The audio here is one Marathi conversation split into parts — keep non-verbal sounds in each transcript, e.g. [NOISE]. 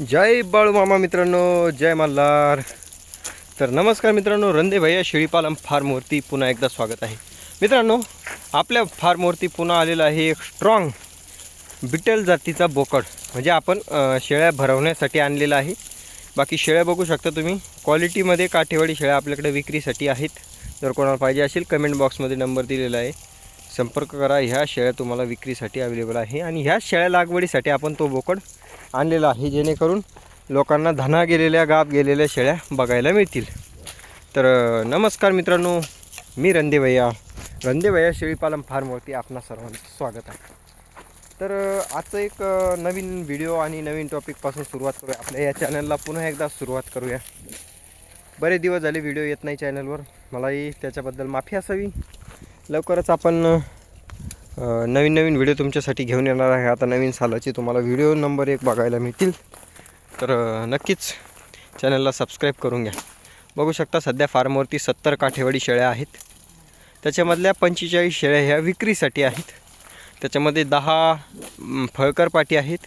जय बाळूमामा मित्रांनो जय मल्हार. तर नमस्कार मित्रांनो रंदे भैया शेळीपालम फार्मवरती पुन्हा एकदा स्वागत आहे. मित्रांनो आपल्या फार्मवरती पुन्हा आलेला आहे एक स्ट्रॉंग बिटल जातीचा बोकड. म्हणजे आपण शेळ्या भरवण्यासाठी आणलेला आहे. बाकी शेळ्या बघू शकता तुम्ही. क्वालिटीमध्ये काठेवाडी शेळ्या आपल्याकडे विक्रीसाठी आहेत. जर कोणाला पाहिजे असेल कमेंट बॉक्समध्ये नंबर दिलेला आहे. संपर्क करा. ह्या शेळ्या तुम्हाला विक्रीसाठी अवेलेबल आहे. आणि ह्या शेळ्या लागवडीसाठी आपण तो बोकड आणलेला आहे. जेणेकरून लोकांना धना गेलेल्या गाप गेलेल्या शेळ्या बघायला मिळतील. तर नमस्कार मित्रांनो. मी रंदेभैया रंदेभैया शेळीपालन फार्मवरती आपणा सर्वांचं स्वागत आहे. तर आजचं एक नवीन व्हिडिओ आणि नवीन टॉपिकपासून सुरुवात करूया. आपल्या या चॅनलला पुन्हा एकदा सुरुवात करूया. बरेच दिवस झाले व्हिडिओ येत नाही चॅनलवर मलाही त्याच्याबद्दल माफी असावी. लवकरच आपण नवीन नवीन व्हिडिओ तुमच्यासाठी घेऊन येणार आहे. आता नवीन सालाचे तुम्हाला व्हिडिओ नंबर एक बघायला मिळतील. तर नक्कीच चॅनलला सबस्क्राईब करून घ्या. बघू शकता सध्या फार्मवरती सत्तर काठेवाडी शेळ्या आहेत. त्याच्यामधल्या पंचेचाळीस शेळ्या ह्या विक्रीसाठी आहेत. त्याच्यामध्ये दहा फळकर पाटी आहेत.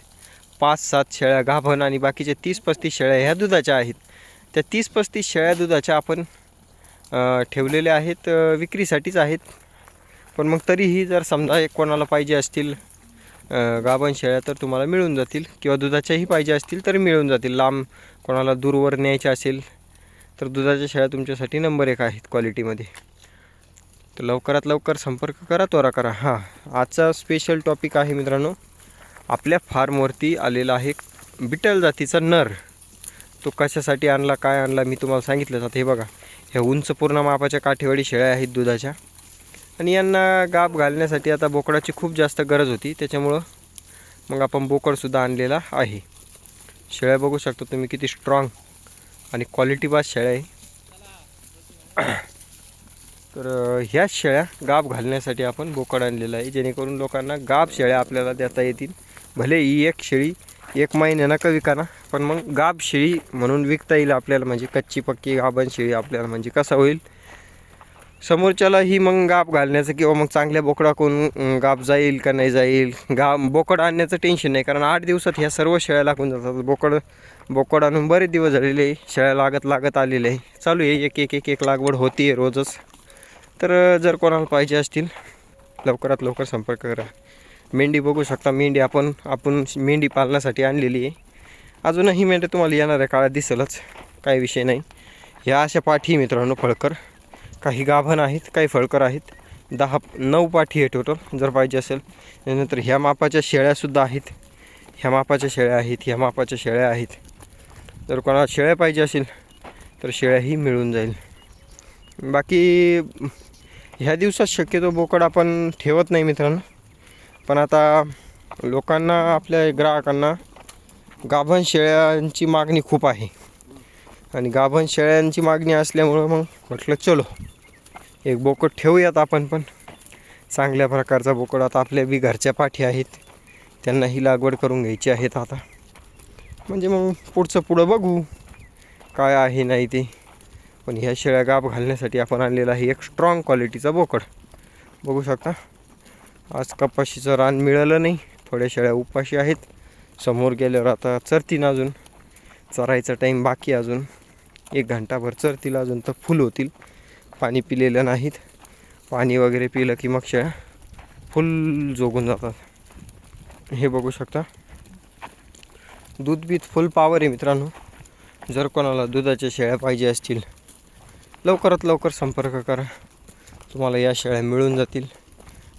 पाच सात शेळ्या गाभण आणि बाकीचे तीस पस्तीस शेळ्या ह्या दुधाच्या आहेत. त्या तीस पस्तीस शेळ्या दुधाच्या आपण ठेवलेल्या आहेत विक्रीसाठीच आहेत. पण मग तरीही जर समजा एक कोणाला पाहिजे असतील गाभण शेळ्या तर तुम्हाला मिळून जातील किंवा दुधाच्याही पाहिजे असतील तर मिळून जातील. लांब कोणाला दूरवर न्यायच्या असेल तर दुधाच्या शेळ्या तुमच्यासाठी नंबर एक आहेत क्वालिटीमध्ये. तर लवकरात लवकर संपर्क करा त्वरा करा. हां आजचा स्पेशल टॉपिक आहे मित्रांनो. आपल्या फार्मवरती आलेला आहे बिटल जातीचा नर. तो कशासाठी आणला काय आणला मी तुम्हाला सांगितलं आता हे बघा ह्या उंच पूर्ण मापाच्या काठेवाडी शेळ्या आहेत दुधाच्या. आणि यांना गाप घालण्यासाठी आता बोकडाची खूप जास्त गरज होती. त्याच्यामुळं मग आपण बोकडसुद्धा आणलेला आहे. शेळ्या बघू शकता तुम्ही किती स्ट्रॉंग आणि क्वालिटी बाज शेळ्या आहे. [COUGHS] तर ह्या शेळ्या गाप घालण्यासाठी आपण बोकड आणलेलं आहे. जेणेकरून लोकांना गाप शेळ्या आपल्याला देता येतील. भले ही एक शेळी एक महिन्यानं का विकाना पण मग गाप शेळी म्हणून विकता येईल आपल्याला. म्हणजे कच्ची पक्की गाभण शेळी आपल्याला म्हणजे कसा होईल? समोरच्याला ही मग गाप घालण्याचं किंवा मग चांगल्या बोकडाकून गाप जाईल का नाही जाईल गा बोकड आणण्याचं टेन्शन नाही. कारण आठ दिवसात ह्या सर्व शेळ्या लागून जातात. बोकड बोकड आणून बरेच दिवस झालेले आहे. शेळ्या लागत लागत आलेले आहे. चालू आहे. एक एक एक एक लागवड होती आहे रोजच. तर जर कोणाला पाहिजे असतील लवकरात लवकर संपर्क करा. मेंढी बघू शकता. मेंढी आपण आपण मेंढी पालनासाठी आणलेली आहे. अजूनही मेंढ्या तुम्हाला येणाऱ्या काळात दिसेलच. काही विषय नाही. ह्या अशा पाठी मित्रांनो फळकर. काही गाभण आहेत काही फळकर आहेत. दहा नऊ पाठी आहे टोटल जर पाहिजे असेल. त्यानंतर ह्या मापाच्या शेळ्यासुद्धा आहेत. ह्या मापाच्या शेळ्या आहेत ह्या मापाच्या शेळ्या आहेत. जर कोणाला शेळ्या पाहिजे असेल तर शेळ्याही मिळून जाईल. बाकी ह्या दिवसात शक्यतो बोकड आपण ठेवत नाही मित्रांनो. पण आता लोकांना आपल्या ग्राहकांना गाभण शेळ्यांची मागणी खूप आहे. आणि गाभण शेळ्यांची मागणी असल्यामुळं मग म्हटलं चलो एक बोकड ठेवूयात आपण पण. चांगल्या प्रकारचा बोकड आता आपल्या बी घरच्या पाठी आहेत. त्यांना ही लागवड करून घ्यायची आहेत आता. म्हणजे मग पुढचं पुढं बघू काय आहे नाही ते. पण ह्या शेळ्या गाभ घालण्यासाठी आपण आणलेला आहे एक स्ट्रॉंग क्वालिटीचा बोकड. बघू शकता. आज कपाशीचं रान मिळालं नाही. थोड्या शेळ्या उपाशी आहेत. समोर गेल्यावर आता चरतीन अजून. चरायचा टाईम बाकी अजून. एक घंटाभर चरतील अजून तर फुल होतील. पाणी पिलेलं नाहीत. पाणी वगैरे पिलं की मग शेळ्या फुल जोगून जातात. हे बघू शकता. दूध बीत फुल पावर आहे मित्रांनो. जर कोणाला दुधाच्या शेळ्या पाहिजे असतील लवकरात लवकर संपर्क करा. तुम्हाला या शेळ्या मिळून जातील.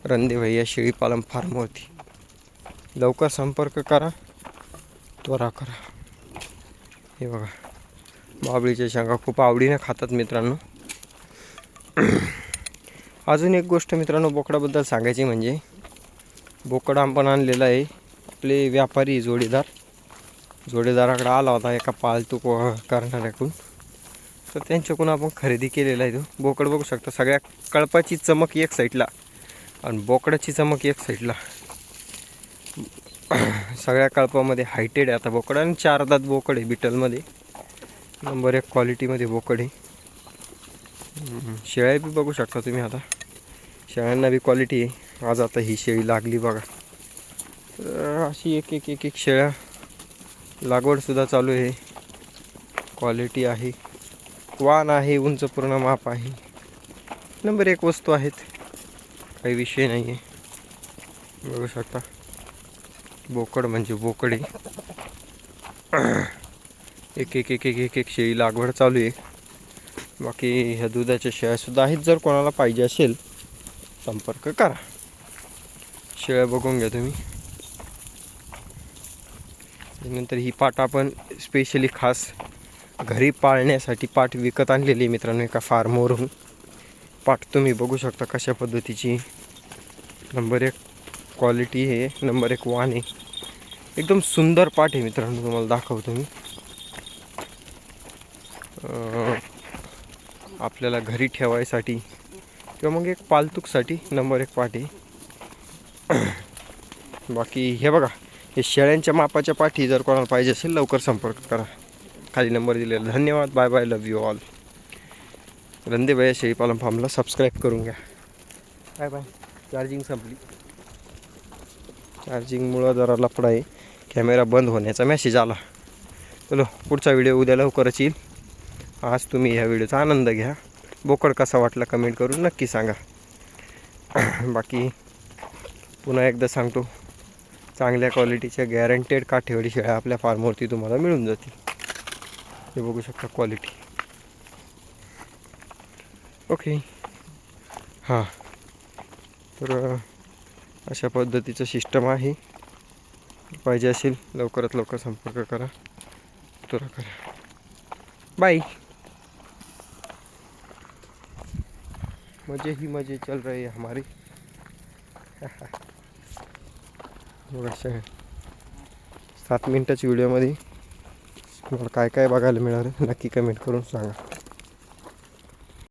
रंदेभाई या शेळी पालन फार्मवरती लवकर संपर्क करा. त्वरा करा. हे बघा. बाबळीच्या शेंगा खूप आवडीने खातात मित्रांनो. [CLEARS THROAT] अजून एक गोष्ट मित्रांनो बोकडाबद्दल सांगायची म्हणजे बोकड आपण आणलेला आहे आपले व्यापारी जोडीदार. जोडीदाराकडे आला होता एका पालतू करणाऱ्याकडून. तर त्यांच्याकडून आपण खरेदी केलेला आहे तो. बोकड बघू शकता सगळ्या कळपाची चमक एक साईडला आणि बोकडाची चमक एक साईडला. [CLEARS THROAT] सगळ्या कळपामध्ये हायटेड आहे आता बोकड आणि चार दात बोकड आहे बिटलमध्ये. नंबर एक क्वालिटीमध्ये बोकड आहे. शेळ्या बी बघू शकता तुम्ही आता. शेळ्यांना बी क्वालिटी आहे. आज आता ही शेळी लागली बघा. तर अशी एक एक एक एक शेळ्या लागवडसुद्धा चालू आहे. क्वालिटी आहे. वाण आहे उंच पूर्ण माप आहे. नंबर एक वस्तू आहेत. काही विषय नाही आहे बघू शकता. बोकड म्हणजे बोकडे एक एक एक एक एक एक शेळी लागवड चालू आहे. बाकी ह्या दुधाच्या शेळ्यासुद्धा आहेत. जर कोणाला पाहिजे असेल संपर्क करा. शेळ्या बघून घ्या तुम्ही. नंतर ही पाट आपण स्पेशली खास घरी पाळण्यासाठी पाट विकत आणलेली आहे मित्रांनो एका फार्मवरून पाट तुम्ही बघू शकता कशा पद्धतीची. नंबर एक क्वालिटी आहे नंबर एक वान आहे. एकदम सुंदर पाट आहे मित्रांनो तुम्हाला दाखवतो मी. आपल्याला घरी ठेवायसाठी किंवा मग एक पालतूकसाठी नंबर एक आहे [CLEARS THROAT] बाकी हे बघा हे शेळ्यांच्या मापाच्या पाठी जर कोणाला पाहिजे असेल लवकर संपर्क करा. खाली नंबर दिलेला. धन्यवाद. Bye bye love you all रंदेबाई शेळीपालन फार्मला सबस्क्राईब करून घ्या. बाय बाय चार्जिंग संपली. चार्जिंगमुळं जरा लफडा आहे. कॅमेरा बंद होण्याचा मेसेज आला. चलो पुढचा व्हिडिओ उद्या लवकरच येईल. आज तुम्ही ह्या व्हिडिओचा आनंद घ्या. बोकड कसा वाटला कमेंट करून नक्की सांगा. [CLEARS THROAT] बाकी पुन्हा एकदा सांगतो चांगल्या क्वालिटीच्या गॅरंटेड काठेवाडी शेळ्या आपल्या फार्मवरती तुम्हाला मिळून जातील. हे बघू शकता क्वालिटी ओके हां. तर अशा पद्धतीचं सिस्टम आहे. पाहिजे असेल लवकरात लवकर संपर्क करा. तुरा करा. बाय मजे ही मजे चल रही हैं हमारी। [LAUGHS] बघा सात मिनटाच्या व्हिडिओमध्ये तुम्हाला काय काय बघायला मिळालं नक्की कमेंट करून सांगा.